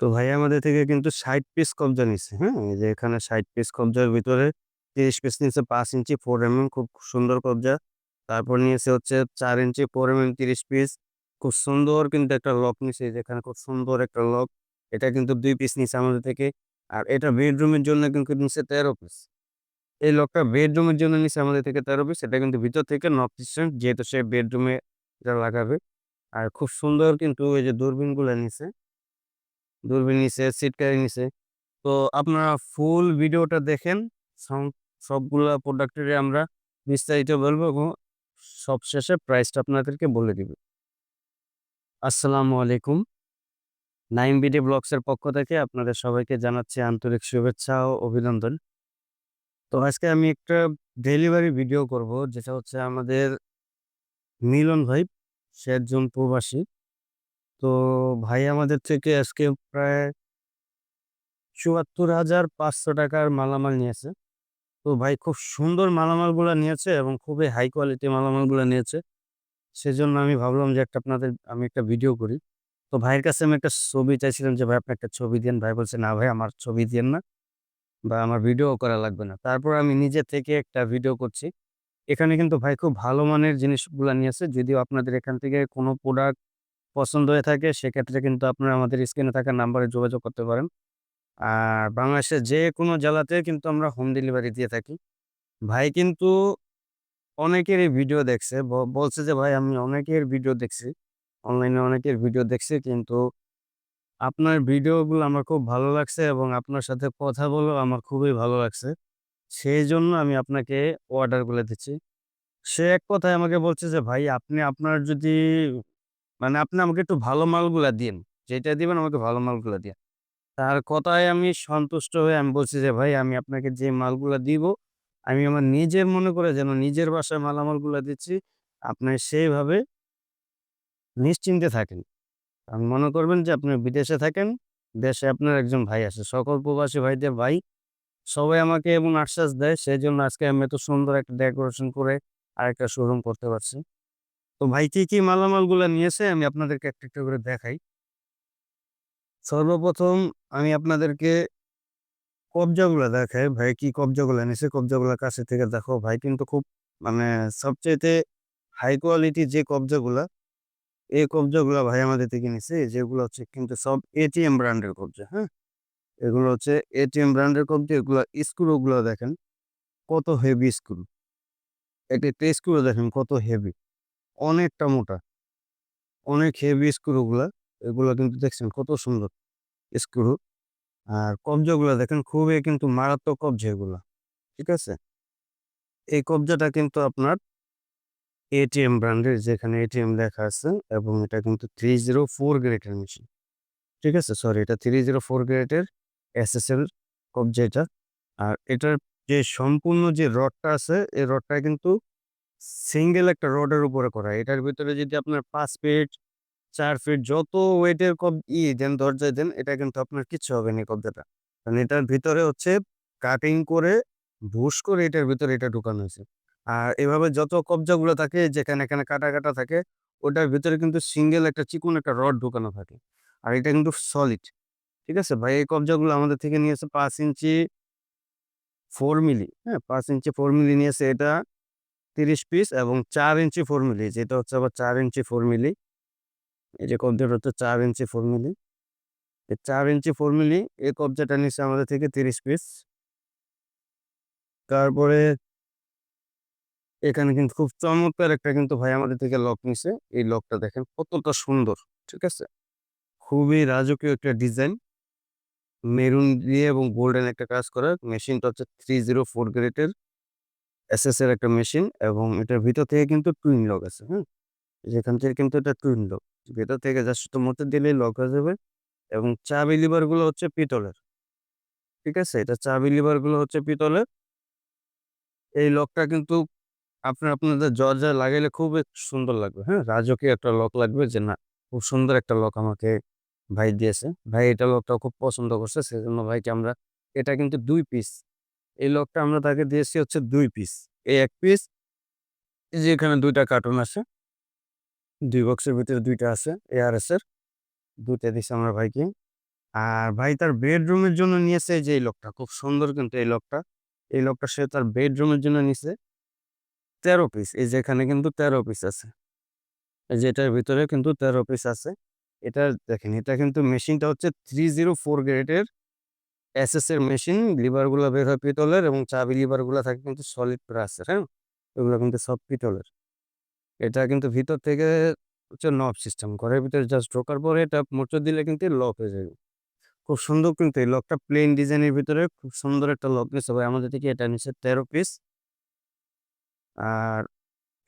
তো ভাই আমাদের থেকে কিন্তু ৬০ পিস কবজা নিছে, হ্যাঁ? এই যে এখানে ৬০ পিস কবজার ভিতরে ৩০ পিস নিছে ৫ ইঞ্চি 4 এমএম খুব সুন্দর কবজা। তারপর নিয়েছে হচ্ছে চার ইঞ্চি 4 এমএম ৩০ পিস। খুব সুন্দর কিন্তু একটা লক নিছে এই যে এখানে খুব সুন্দর একটা লক। এটা কিন্তু দুই পিস নিছে আমাদের থেকে। আর এটা বেডরুমের জন্য কিন্তু নিছে ১৩ পিস। এই লকটা বেডরুমের জন্য নিছে আমাদের থেকে ১৩ পিস। এটা কিন্তু ভিতর থেকে নর্থ ইস্টার্ন যেহেতু সে বেডরুমে এটা লাগাবে। আর খুব সুন্দর কিন্তু এই যে দূরবীনগুলা নিছে। দূরবীন নিছে, সিট ক্যারি নিছে। তো আপনারা ফুল ভিডিওটা দেখেন। সবগুলা প্রোডাক্টেরই আমরা বিস্তারিত বলব এবং সবশেষে প্রাইসটা আপনাদেরকে বলে দিব। আসসালামু আলাইকুম। নাইম বিডি ব্লগসের পক্ষ থেকে আপনাদের সবাইকে জানাচ্ছি আন্তরিক শুভেচ্ছা ও অভিনন্দন। তো আজকে আমি একটা ডেলিভারি ভিডিও করব যেটা হচ্ছে আমাদের মিলন ভাই, একজন প্রবাসী। তো ভাই আমাদের থেকে আজকে প্রায় ৭৪,৫০০ টাকার মালামাল নিয়েছে। তো ভাই খুব সুন্দর মালামালগুলা নিয়েছে এবং খুবই হাই কোয়ালিটি মালামালগুলা নিয়েছে। সেজন্য আমি ভাবলাম যে একটা আপনাদের আমি একটা ভিডিও করি। তো ভাইয়ের কাছে আমি একটা ছবি চাইছিলাম যে, "ভাই আপনি একটা ছবি দিয়েন।" ভাই বলছে, "না ভাই আমার ছবি দিয়েন না বা আমার ভিডিও করা লাগবে না।" তারপর আমি নিজে থেকে একটা ভিডিও করছি। এখানে কিন্তু ভাই খুব ভালো মানের জিনিসগুলা নিয়েছে। যদিও আপনাদের এখান থেকে কোনো প্রোডাক্ট পছন্দ হয়ে থাকে সেক্ষেত্রে কিন্তু আপনারা আমাদের স্ক্রিনে থাকা নাম্বারে যোগাযোগ করতে পারেন। আর বাংলাদেশের যেকোনো জেলাতে কিন্তু আমরা হোম ডেলিভারি দিয়ে থাকি। ভাই কিন্তু অনেকেরই ভিডিও দেখছে। বলছে যে, "ভাই আমি অনেকের ভিডিও দেখছি। অনলাইনে অনেকের ভিডিও দেখছি কিন্তু আপনার ভিডিওগুলো আমার খুব ভালো লাগছে এবং আপনার সাথে কথা বলেও আমার খুবই ভালো লাগছে। সেই জন্য আমি আপনাকে অর্ডারগুলা দিচ্ছি।" সে এক কথায় আমাকে বলছে যে, "ভাই আপনি আপনার যদি মানে আপনি আমাকে একটু ভালো মালগুলা দিন যেটা দিবেন আমাকে ভালো মালগুলা দিয়েন।" তার কথায় আমি সন্তুষ্ট হয়ে আমি বলছি যে, "ভাই আমি আপনাকে যে মালগুলা দিব, আমি আমার নিজের মনে করে যেন নিজের বাসায় মালামালগুলা দিচ্ছি। আপনি সেইভাবে নিশ্চিন্তে থাকেন। আপনি মনে করবেন যে আপনি বিদেশে থাকেন, দেশে আপনার একজন ভাই আছে। সকল প্রবাসী ভাইদের ভাই সবাই আমাকে এমন আশ্বাস দেয় সেই জন্য আজকে আমি এত সুন্দর একটা ডেকোরেশন করে আরেকটা শোরুম করতে পারছি। তো ভাই কি, কি মালামালগুলা নিয়েছে আমি আপনাদেরকে একটা, একটা করে দেখাই। সর্বপ্রথম আমি আপনাদেরকে কবজাগুলা দেখাই। ভাই কি কবজাগুলা নিছে, কবজাগুলা কাছে থেকে দেখো। ভাই কিন্তু খুব মানে সবচাইতে হাই কোয়ালিটি যে কবজাগুলা, এই কবজাগুলা ভাই আমাদের থেকে নিছে। যেগুলো হচ্ছে কিন্তু সব এটিএম ব্র্যান্ডের কবজা, হ্যাঁ? এগুলো হচ্ছে এটিএম ব্র্যান্ডের কবজা। এগুলা স্ক্রুগুলা দেখেন কত হেভি স্ক্রু। একটা স্ক্রু দেখেন কত হেভি। অনেকটা মোটা। অনেক হেভি স্ক্রুগুলা। এগুলা কিন্তু দেখছেন কত সুন্দর স্ক্রু। আর কবজাগুলা দেখেন খুবই কিন্তু মারাত্মক কবজা এগুলা। ঠিক আছে? এই কবজাটা কিন্তু আপনার এটিএম ব্র্যান্ডের যেখানে এটিএম লেখা আছে এবং এটা কিন্তু 304 গ্রেডের মেশিন। ঠিক আছে? সরি এটা 304 গ্রেডের এসএসএল কবজা এটা। আর এটার যে সম্পূর্ণ যে রডটা আছে, এই রডটা কিন্তু সিঙ্গেল একটা রডের উপরে করা। এটার ভিতরে যদি আপনার পাঁচ ফিট, চার ফিট যত ওয়েটের কব ই দেন দরজায় দেন, এটা কিন্তু আপনার কিচ্ছু হবে না কবজাটা। কারণ এটার ভিতরে হচ্ছে কাটিং করে, ভুস করে এটার ভিতরে এটা ঢুকানো হয়েছে আর এভাবে যত কবজাগুলো থাকে যেখানে, এখানে কাটা, কাটা থাকে, ওটার ভিতরে কিন্তু সিঙ্গেল একটা চিকন একটা রড ঢুকানো থাকে। আর এটা কিন্তু সলিড। ঠিক আছে? ভাই এই কবজাগুলো আমাদের থেকে নিয়েছে পাঁচ ইঞ্চি ফোর মিলি, হ্যাঁ? পাঁচ ইঞ্চি ফোর মিলি নিয়েছে এটা ৩০ পিস এবং চার ইঞ্চি 4 মিলি, যেটা হচ্ছে আবার চার ইঞ্চি 4 মিলি। এই যে কবজাটা হচ্ছে চার ইঞ্চি 4 মিলি। ৪ ইঞ্চি 4 মিলি, এই কবজাটা নিচ্ছে আমাদের থেকে ৩০ পিস। তারপরে এখানে কিন্তু খুব চমৎকার একটা কিন্তু ভাই আমাদের থেকে লক নিছে। এই লকটা দেখেন কতটা সুন্দর। ঠিক আছে? খুবই রাজকীয় একটা ডিজাইন। মেরুন দিয়ে এবং গোল্ডেন একটা কাজ করা। মেশিনটা হচ্ছে 304 গ্রেডের এসএস এর একটা মেশিন এবং এটার ভিতর থেকে কিন্তু টুইন লক আছে, হ্যাঁ? যেখান থেকে কিন্তু এটা টুইন লক। ভেতর থেকে জাস্ট মধ্যে দিলেই লক হয়ে যাবে এবং চাবি লিভারগুলো হচ্ছে পিতলের। ঠিক আছে? এটা চাবি লিভারগুলো হচ্ছে পিতলের। এই লকটা কিন্তু আপনার আপনাদের দরজায় লাগাইলে খুবই সুন্দর লাগবে, হ্যাঁ? রাজকীয় একটা লক লাগবে যে না খুব সুন্দর একটা লক আমাকে ভাই দিয়েছে। ভাই এটা লকটা খুব পছন্দ করছে সেজন্য ভাইকে আমরা এটা কিন্তু দুই পিস। এই লকটা আমরা তাকে দিয়েছি হচ্ছে দুই পিস। এই এক পিস যে এখানে দুইটা কার্টুন আছে। দুই বক্সের ভিতরে ২ টা আছে এআরএস এর। ২ টা দিছি আমরা ভাইকে। আর ভাই তার বেডরুমের জন্য নিয়েছে যে এই লকটা। খুব সুন্দর কিন্তু এই লকটা। এই লকটা সে তার বেডরুমের জন্য নিছে ১৩ পিস। এই যে এখানে কিন্তু ১৩ পিস আছে। এই যে এটার ভিতরে কিন্তু ১৩ পিস আছে। এটা দেখেন, এটা কিন্তু মেশিনটা হচ্ছে 304 গ্রেডের এসএস এর মেশিন। লিভারগুলা বের হয় পিতলের এবং চাবি লিভারগুলা থাকে কিন্তু সলিড ব্রাসের, হ্যাঁ? এগুলো কিন্তু সব পিতলের। এটা কিন্তু ভিতর থেকে হচ্ছে নব সিস্টেম। ঘরের ভিতরে জাস্ট ঢোকার পরে এটা মোচড় দিলে কিন্তু লক হয়ে যাবে। খুব সুন্দর কিন্তু এই লকটা প্লেন ডিজাইনের ভিতরে খুব সুন্দর একটা লক নিছে ভাই আমাদের থেকে এটা নিচ্ছে তেরো পিস। আর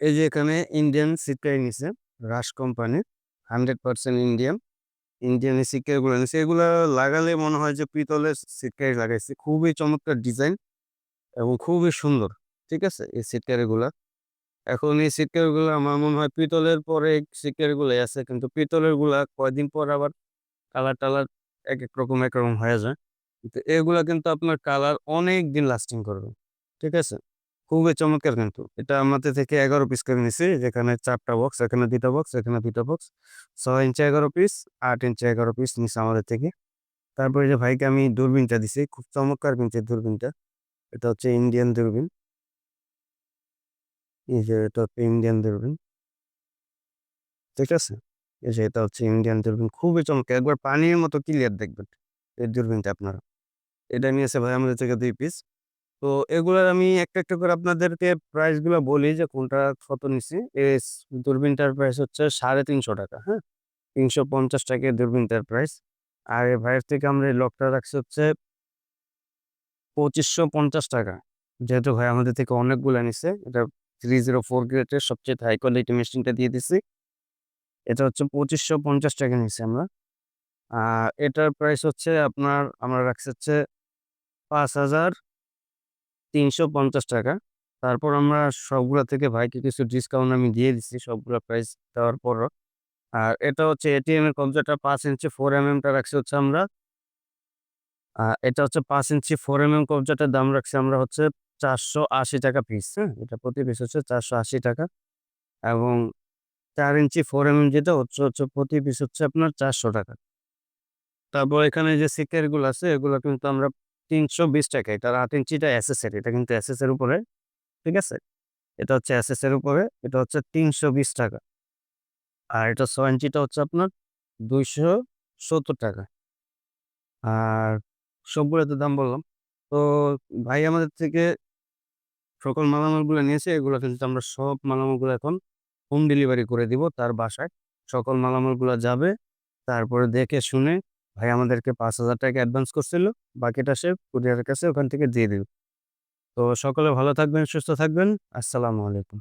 এই যে এখানে ইন্ডিয়ান সিটকাই নিছে। রাশ কোম্পানির 100% ইন্ডিয়ান। ইন্ডিয়ান সিটকাইগুলো নিছে। এগুলা লাগালে মনে হয় যে পিতলের সিটকাই লাগাইছে। খুবই চমৎকার ডিজাইন এবং খুবই সুন্দর। ঠিক আছে? এই সিটকারিগুলা। এখন এই সিটকারিগুলা আমার মনে হয় পিতলের পরে সিটকারিগুলাই আছে। কিন্তু পিতলেরগুলা কয়দিন পর আবার কালার-টালার এক এক রকম একরকম হয়ে যায়। কিন্তু এগুলা কিন্তু আপনার কালার অনেক দিন লাস্টিং করবে। ঠিক আছে? খুবই চমৎকার কিন্তু। এটা আমাদের থেকে ১১ পিস করে নিছি। যেখানে চারটা বক্স, এখানে দুটা বক্স, এখানে দুটা বক্স। ছয় ইঞ্চি ১১ পিস, আট ইঞ্চি ১১ পিস নিছে আমাদের থেকে। তারপরে যে ভাইকে আমি দূরবীনটা দিছি। খুব চমৎকার কিন্তু দূরবীনটা। এটা হচ্ছে ইন্ডিয়ান দূরবীন। এই যে এটা হচ্ছে ইন্ডিয়ান দূরবীন। ঠিক আছে? এই যে এটা হচ্ছে ইন্ডিয়ান দূরবীন। খুবই চমৎকার। একবার পানির মতো ক্লিয়ার দেখবেন এই দূরবীনটা আপনারা। এটা নিয়েছে ভাই আমাদের থেকে দুই পিস। তো এগুলার আমি একটা, একটা করে আপনাদেরকে প্রাইসগুলা বলি যে কোনটা কত নিছি। এই দূরবীনটার প্রাইস হচ্ছে ৳৩৫০ হ্যাঁ? ৳৩৫০ এই দূরবীনটার প্রাইস। আর এই ভাইয়ের থেকে আমরা এই লকটা রাখছি হচ্ছে ৳২৫৫০ যেহেতু ভাই আমাদের থেকে অনেকগুলা নিছে। এটা 304 গ্রেডের সবচেয়ে হাই কোয়ালিটি মেশিনটা দিয়ে দিছি। এটা হচ্ছে ৳২৫৫০ নিছি আমরা। আর এটার প্রাইস হচ্ছে আপনার আমরা রাখছি হচ্ছে ৳৫,৩৫০ তারপর আমরা সবগুলা থেকে ভাইকে কিছু ডিসকাউন্ট আমি দিয়ে দিছি সবগুলা প্রাইস দেওয়ার পরও। আর এটা হচ্ছে এটিএম এর কবজাটা ৫ ইঞ্চি ফোর এমএম টা রাখছি হচ্ছে আমরা এটা হচ্ছে পাঁচ ইঞ্চি 4 এমএম কবজাটার দাম রাখছি আমরা হচ্ছে ৳৪৮০ পিস, হ্যাঁ? এটা প্রতি পিস হচ্ছে ৳৪৮০ এবং চার ইঞ্চি 4 এমএম যেটা হচ্ছে হচ্ছে প্রতি পিস হচ্ছে আপনার ৳৪০০ তারপর এখানে যে সিটকারিগুলো আছে এগুলো কিন্তু আমরা ৳৩২০ এটার ৮ ইঞ্চিটা এসএস এর। এটা কিন্তু এসএস এর উপরে। ঠিক আছে? এটা হচ্ছে এসএস এর উপরে। এটা হচ্ছে ৳৩২০ আর এটা ৬ ইঞ্চিটা হচ্ছে আপনার ৳২৭০ আর সবগুলো তো দাম বললাম। তো ভাই আমাদের থেকে সকল মালামালগুলো নিয়েছে, এগুলো কিন্তু আমরা সব মালামালগুলো এখন হোম ডেলিভারি করে দিব তার বাসায়। সকল মালামালগুলা যাবে। তারপরে দেখে শুনে ভাই আমাদেরকে ৳৫,০০০ অ্যাডভান্স করছিল। বাকিটা সে কুরিয়ারের কাছে ওখান থেকে দিয়ে দিল তো সকলে ভালো থাকবেন, সুস্থ থাকবেন। আসসালামু আলাইকুম।